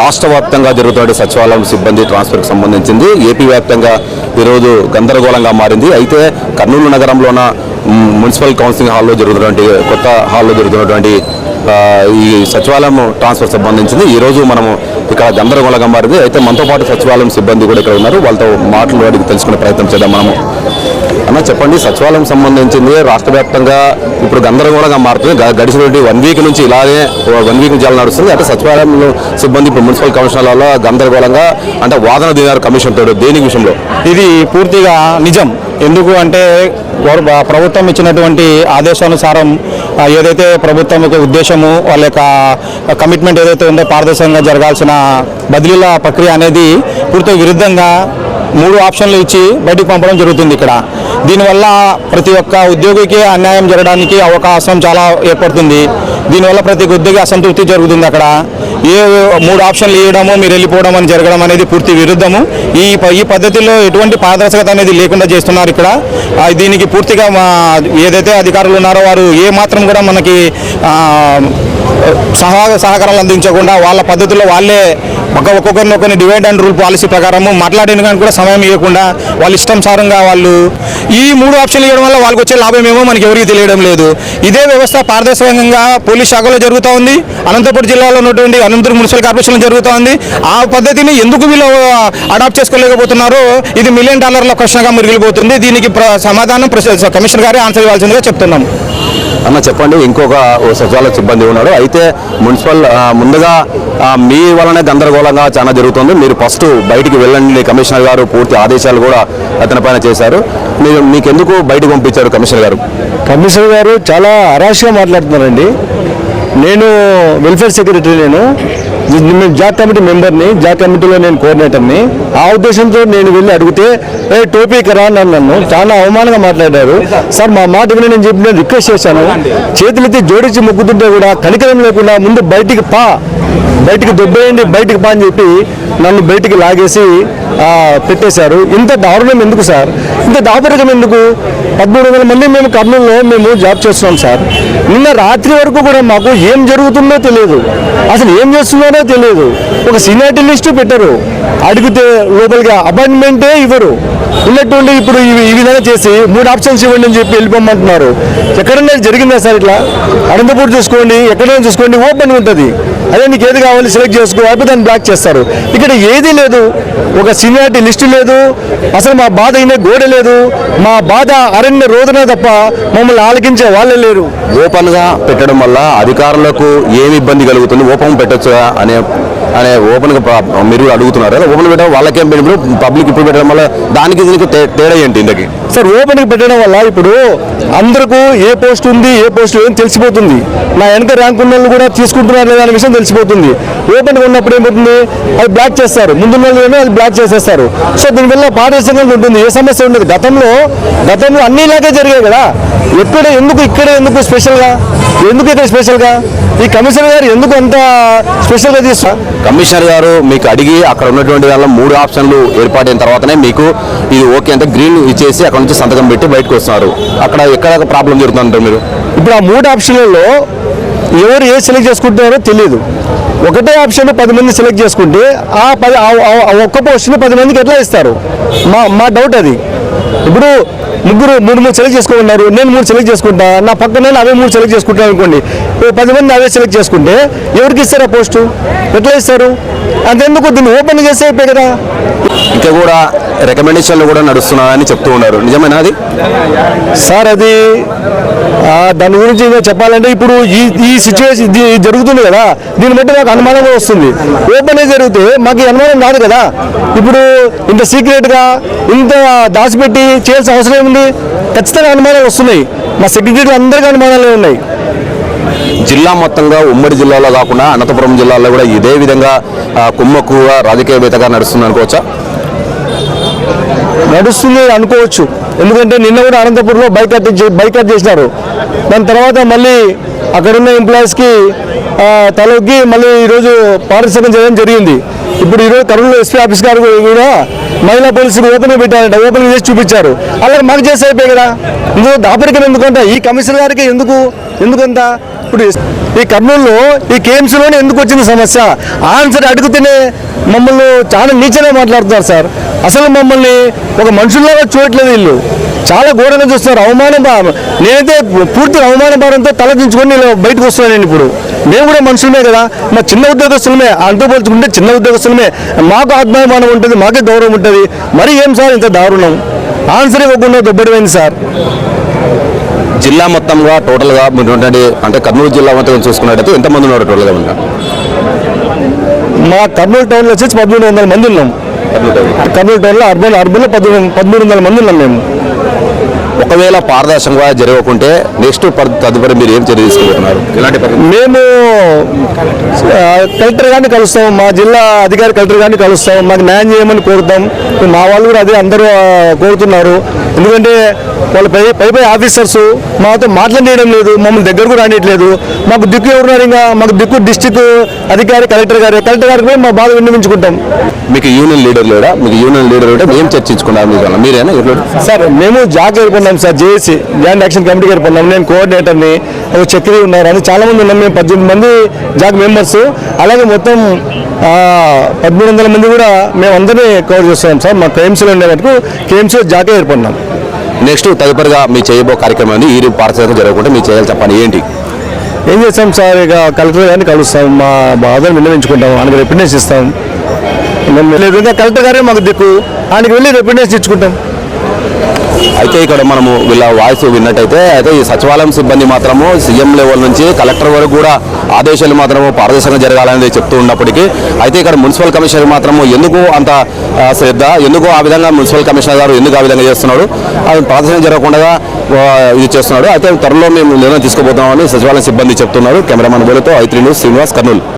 రాష్ట్ర వ్యాప్తంగా జరుగుతున్న సచివాలయం సిబ్బంది ట్రాన్స్ఫర్కి సంబంధించింది. ఏపీ వ్యాప్తంగా ఈరోజు గందరగోళంగా మారింది. అయితే కర్నూలు నగరంలోన మున్సిపల్ కౌన్సిలింగ్ హాల్లో జరుగుతున్నటువంటి కొత్త హాల్లో జరుగుతున్నటువంటి ఈ సచివాలయం ట్రాన్స్ఫర్ సంబంధించింది. ఈ రోజు మనము ఇక్కడ గందరగోళంగా మారింది. అయితే మనతో పాటు సచివాలయం సిబ్బంది కూడా ఇక్కడ ఉన్నారు. వాళ్ళతో మాటలు తెలుసుకునే ప్రయత్నం చేద్దాం మనము. అన్న చెప్పండి? సచివాలయం సంబంధించింది రాష్ట్ర వ్యాప్తంగా ఇప్పుడు గందరగోళంగా మారుతుంది. గ- గడిచినటువంటి వన్ వీక్ నుంచి ఇలాగే వన్ వీక్ నుంచి అలా నడుస్తుంది. అంటే సచివాలయంలో సిబ్బంది ఇప్పుడు మున్సిపల్ కమిషనర్లలో గందరగోళంగా అంటే వాదన దిగారు కమిషన్ తోడు దేని విషయంలో? ఇది పూర్తిగా నిజం. ఎందుకు అంటే ప్రభుత్వం ఇచ్చినటువంటి ఆదేశానుసారం ఏదైతే ప్రభుత్వం యొక్క ఉద్దేశము వాళ్ళ యొక్క కమిట్మెంట్ ఏదైతే ఉందో పారదర్శకంగా జరగాల్సిన బదిలీల ప్రక్రియ అనేది పూర్తిగా విరుద్ధంగా మూడు ఆప్షన్లు ఇచ్చి బయటికి పంపడం జరుగుతుంది ఇక్కడ. దీనివల్ల ప్రతి ఒక్క ఉద్యోగికి అన్యాయం జరగడానికి అవకాశం చాలా ఏర్పడుతుంది. దీనివల్ల ప్రతి ఉద్యోగి అసంతృప్తి జరుగుతుంది అక్కడ. ఏ మూడు ఆప్షన్లు ఇవ్వడము మీరు వెళ్ళిపోవడం అని జరగడం అనేది పూర్తి విరుద్ధము. ఈ ఈ పద్ధతిలో ఎటువంటి పారదర్శకత అనేది లేకుండా చేస్తున్నారు ఇక్కడ. దీనికి పూర్తిగా మా ఏదైతే అధికారులు ఉన్నారో వారు ఏ మాత్రం కూడా మనకి సహా సహకారాలు అందించకుండా వాళ్ళ పద్ధతిలో వాళ్ళే ఒక ఒక్కొక్కరిని ఒకరిని డివైడ్ అండ్ రూల్ పాలసీ ప్రకారము మాట్లాడడానికి కూడా సమయం ఇవ్వకుండా వాళ్ళ ఇష్టంసారంగా వాళ్ళు ఈ మూడు ఆప్షన్లు ఇవ్వడం వల్ల వాళ్ళకి వచ్చే లాభం ఏమో మనకి ఎవరికి తెలియడం లేదు. ఇదే వ్యవస్థ పారదర్శకంగా పోలీస్ శాఖలో జరుగుతూ ఉంది. అనంతపురం జిల్లాలో ఉన్నటువంటి అనంతపురం మున్సిపల్ కార్పొరేషన్లో జరుగుతూ ఉంది ఆ పద్ధతిని ఎందుకు వీళ్ళు అడాప్ట్ చేసుకోలేకపోతున్నారో ఇది మిలియన్ డాలర్ల ప్రశ్నగా మిగిలిపోతుంది దీనికి ప్ర- సమాధానం కమిషనర్ గారే ఆన్సర్ ఇవ్వాల్సిందిగా చెప్తున్నాం అన్న చెప్పండి ఇంకొక ఓ సచివాలయ సిబ్బంది ఉన్నాడు. అయితే మున్సిపల్ ముందుగా మీ వలనే గందరగోళంగా చాలా జరుగుతుంది. మీరు ఫస్ట్ బయటికి వెళ్ళండి. కమిషనర్ గారు పూర్తి ఆదేశాలు కూడా అతని పైన చేశారు. మీరు మీకెందుకు బయటకు పంపించారు కమిషనర్ గారు? కమిషనర్ గారు చాలా అరాశగా మాట్లాడుతున్నారండి. నేను వెల్ఫేర్ సెక్రటరీ నేను. నేను కమిటీ మెంబర్ని జాబ్ కమిటీలో నేను కోఆర్డినేటర్ని. ఆ ఉద్దేశంతో నేను వెళ్ళి అడిగితే ఏ టోపీ కరా అని నన్ను. చాలా అవమానంగా మాట్లాడారు. సార్ మా మాట విని నేను చెప్పి నేను రిక్వెస్ట్ చేశాను. చేతులెత్తి జోడించి మొక్కుతుంటే కూడా కనికరం లేకుండా ముందు బయటికి పా బయటికి దొబ్బేయండి బయటికి పా అని చెప్పి నన్ను బయటికి లాగేసి పెట్టేశారు. ఇంత దారుణం ఎందుకు సార్? ఇంత దాపరికం ఎందుకు? పదమూడు వందల మంది మేము కర్నూలులో మేము జాబ్ చేస్తున్నాం సార్. నిన్న రాత్రి వరకు కూడా మాకు ఏం జరుగుతుందో తెలియదు. అసలు ఏం చేస్తున్నారో తెలియదు. ఒక సీనియారిటీ లిస్టు పెట్టరు. అడిగితే లోపలిగా అపాయింట్మెంటే ఇవ్వరు. ఉన్నటువంటి ఇప్పుడు ఈ విధంగా చేసి మూడు ఆప్షన్స్ ఇవ్వండి అని చెప్పి వెళ్ళిపోమంటున్నారు. ఎక్కడన్నా జరిగిందా సార్ ఇట్లా? అనంతపూర్ చూసుకోండి ఎక్కడైనా చూసుకోండి ఓపెన్ ఉంటుంది. అదే మీకు ఏది కావాలి సెలెక్ట్ చేసుకో అయిపోతే దాన్ని బ్లాక్ చేస్తారు. ఇక్కడ ఏదీ లేదు ఒక సీనియారిటీ లిస్టు లేదు అసలు మా బాధ అయిన గోడ లేదు మా బాధ అరణ్య రోదన తప్ప మమ్మల్ని ఆలకించే వాళ్ళే లేరు. ఓపెన్గా పెట్టడం వల్ల అధికారులకు ఏమి ఇబ్బంది కలుగుతుంది? ఓపెన్ పెట్టొచ్చుగా అనే అనే ఓపెన్గా మీరు కూడా అడుగుతున్నారు. కదా ఓపెన్ పెట్టడం వాళ్ళకేం బెనిఫిట్? పబ్లిక్ ఇప్పుడు పెట్టడం వల్ల దానికి దీనికి తే- తేడా ఏంటి ఇంతకి? సార్ ఓపెన్కి పెట్టడం వల్ల ఇప్పుడు అందరికీ ఏ పోస్ట్ ఉంది ఏ పోస్ట్ లేదని తెలిసిపోతుంది. నా వెనక ర్యాంక్ ఉన్న వాళ్ళు కూడా తీసుకుంటున్నారు లేదా అనే విషయం తెలిసిపోతుంది. ఓపెన్ ఉన్నప్పుడు ఏమవుతుంది? అది బ్లాక్ చేస్తారు. ముందున్న వాళ్ళు అది బ్లాక్ చేసేస్తారు. సో దీనివల్ల పారదర్శకంగా ఉంటుంది. ఏ సమస్య ఉండదు. గతంలో గతంలో అన్ని ఇలాగే జరిగాయి కదా. ఎక్కడ ఎందుకు ఇక్కడ ఎందుకు స్పెషల్గా ఎందుకు ఇక్కడ స్పెషల్గా ఈ కమిషనర్ గారు ఎందుకు అంత స్పెషల్గా తీస్తా కమిషనర్ గారు మీకు అడిగి అక్కడ ఉన్నటువంటి వాళ్ళ మూడు ఆప్షన్లు ఏర్పాటైన తర్వాతనే మీకు ఇది ఓకే అంటే గ్రీన్ ఇచ్చేసి అక్కడ నుంచి సంతకం పెట్టి బయటకు వస్తున్నారు అక్కడ ఎక్కడ ప్రాబ్లం జరుగుతుందంటారు మీరు? ఇప్పుడు ఆ మూడు ఆప్షన్లలో ఎవరు ఏ సెలెక్ట్ చేసుకుంటున్నారో తెలియదు ఒకటే ఆప్షన్ పది మంది సెలెక్ట్ చేసుకుంటే ఆ పది ఆ- ఒక్క పోస్ట్ని పది మందికి ఎట్లా ఇస్తారు? మా మా డౌట్ అది. ఇప్పుడు ముగ్గురు మూడు మూడు సెలెక్ట్ చేసుకుంటున్నారు నేను మూడు సెలెక్ట్ చేసుకుంటా నా పక్కన అవే మూడు సెలెక్ట్ చేసుకుంటాను అనుకోండి పది మంది అవే సెలెక్ట్ చేసుకుంటే ఎవరికి ఇస్తారు ఆ పోస్టు? ఎట్లా ఇస్తారు? అంతెందుకు? దీన్ని ఓపెన్ చేస్తే అయిపోయి కదా. ఇంకా కూడా రికమెండేషన్లు కూడా నడుస్తున్నాయని చెప్తూ ఉన్నారు. నిజమేనా అది? సార్ అది దాని గురించి చెప్పాలంటే ఇప్పుడు ఈ ఈ సిచ్యువేషన్ జరుగుతుంది కదా. దీన్ని బట్టి మాకు అనుమానం కూడా వస్తుంది. ఓపెన్ జరిగితే మాకు అనుమానం రాదు కదా. ఇప్పుడు ఇంత సీక్రెట్గా ఇంత దాచిపెట్టి చేయాల్సిన అవసరం ఏముంది? ఖచ్చితంగా అనుమానాలు వస్తున్నాయి. మా సెక్రటరీ అందరికీ అనుమానాలే ఉన్నాయి. జిల్లా మొత్తంగా ఉమ్మడి జిల్లాలో కాకుండా అనంతపురం జిల్లాలో కూడా ఇదే విధంగా ఆ, కుమ్మక్కుగా రాజకీయవేత్తగా నడుస్తుంది అనుకోవచ్చా నడుస్తుంది అనుకోవచ్చు. ఎందుకంటే నిన్న కూడా అనంతపురంలో బైకట్ బైక్ బైకట్ చేసినారు. దాని తర్వాత మళ్ళీ అక్కడున్న ఎంప్లాయీస్కి తలొగ్గి మళ్ళీ ఈరోజు పారిశ్రమం చేయడం జరిగింది. ఇప్పుడు ఈరోజు కర్నూలు ఎస్పీ ఆఫీస్ గారు కూడా మహిళా పోలీసులు ఓపెన్ పెట్టారంట. ఓపెన్ చేసి చూపించారు. అలా మాకు చేసి అయిపోయాయి కదా. ఇందులో దాపరికం ఎందుకంట? ఈ కమిషనర్ గారికి ఎందుకు? ఎందుకంత? ఇప్పుడు ఈ కర్నూలులో ఈ కేఎంసీలోనే ఎందుకు వచ్చింది సమస్య? ఆన్సర్ అడుగుతూనే మమ్మల్ని చాలా నీచనే మాట్లాడుతున్నారు సార్. అసలు మమ్మల్ని ఒక మనుషుల్లాగా చూడట్లేదు వీళ్ళు. చాలా ఘోరంగా చూస్తున్నారు. అవమానం నేనైతే పూర్తి అవమాన భారంతో తలదించుకొని నేను బయటకు వస్తున్నాను నేను ఇప్పుడు. మేము కూడా మనుషులమే కదా. మా చిన్న ఉద్యోగస్తులమే. అంతా పోల్చుకుంటే చిన్న ఉద్యోగస్తులమే. మాకు ఆత్మాభిమానం ఉంటుంది మాకే గౌరవం ఉంటుంది. మరి ఏం సార్ ఇంత దారుణం? ఆన్సర్ ఇవ్వకుండా దొబ్బడిపోయింది సార్. జిల్లా మొత్తంగా టోటల్గా మీరు ఉన్నటువంటి అంటే కర్నూలు జిల్లా మొత్తం చూసుకున్నట్టయితే ఎంతమంది ఉన్నారు టోటల్గా? మా కర్నూలు టౌన్లో వచ్చేసి పదమూడు వందల మంది ఉన్నాం. కర్నూలు టౌన్లో. అర్బన్ అర్బన్లో పదమూడు పదమూడు వందల మంది ఉన్నాం మేము. ఒకవేళ పారదర్శకంగా జరగకుంటే నెక్స్ట్ తదుపరి మీరు ఏం చర్య తీసుకుంటున్నారు? ఇలాంటి మేము కలెక్టర్ గారిని కలుస్తాం మా జిల్లా అధికారి కలెక్టర్ గారిని కలుస్తాం మాకు న్యాయం చేయమని కోరుతాం. మా వాళ్ళు కూడా అదే అందరూ కోరుతున్నారు. ఎందుకంటే వాళ్ళ పై పై పై ఆఫీసర్స్ మాతో మాట్లాడేయడం లేదు మమ్మల్ని దగ్గరకు రానియట్లేదు. మాకు దిక్కు ఎవరున్నారు ఇంకా? మాకు దిక్కు డిస్టిక్ అధికారి కలెక్టర్ గారు. కలెక్టర్ గారికి మా బాధ విన్నవించుకుంటాం. మీకు యూనియన్ లీడర్ లేడా? మీకు యూనియన్ లీడర్ ఉంటే మేము చర్చించుకున్నారు మీకు మీరేనా? సార్ మేము జాక్ ఏర్పడినాం సార్ జేఏసీ జాయింట్ యాక్షన్ కమిటీకి ఏర్పడినాం నేను కోఆర్డినేటర్ని ఒక చక్రి ఉన్నారు. అని చాలా మంది ఉన్నాం మేము పద్దెనిమిది మంది జాక్ మెంబర్స్ అలాగే మొత్తం పదమూడు వందల మంది కూడా మేము అందరినీ కవర్ చేస్తున్నాం సార్. మా కేఎంసీలో ఉండే వరకు కేఎంసీలో జాకే ఏర్పడినాం. నెక్స్ట్ తదుపరిగా మీ చేయబో కార్యక్రమం ఈ పారదర్శకంగా జరగకుంటే మీరు చేయాలి చెప్పండి. ఏంటి? ఏం చేస్తాం సార్? ఇక కలెక్టర్ గారిని కలుస్తాం. మా బాధను విన్నవించుకుంటాం. ఆయనకు రెప్యుటేషన్ ఇస్తాం. కలెక్టర్ గారే మాకు దిక్కు. ఆయనకి వెళ్ళి రెప్యుటేషన్ ఇచ్చుకుంటాం. అయితే ఇక్కడ మనము వీళ్ళ వాయిస్ విన్నట్టయితే అయితే ఈ సచివాలయం సిబ్బంది మాత్రము సీఎం లెవెల్ నుంచి కలెక్టర్ వరకు కూడా ఆదేశాలు మాత్రము పారదర్శకంగా జరగాలనేది చెప్తూ ఉన్నప్పటికీ అయితే ఇక్కడ మున్సిపల్ కమిషనర్ మాత్రము ఎందుకు అంత శ్రద్ధ ఎందుకు ఆ విధంగా మున్సిపల్ కమిషనర్ గారు ఎందుకు ఆ విధంగా చేస్తున్నాడు అది ప్రదర్శన జరగకుండా ఇది చేస్తున్నాడు. అయితే త్వరలో మేము నిర్ణయం తీసుకోబోతున్నామని సచివాలయం సిబ్బంది చెప్తున్నారు. కెమెరామెన్ బోలతో ఐత్రి న్యూస్ శ్రీనివాస్ కర్నూలు.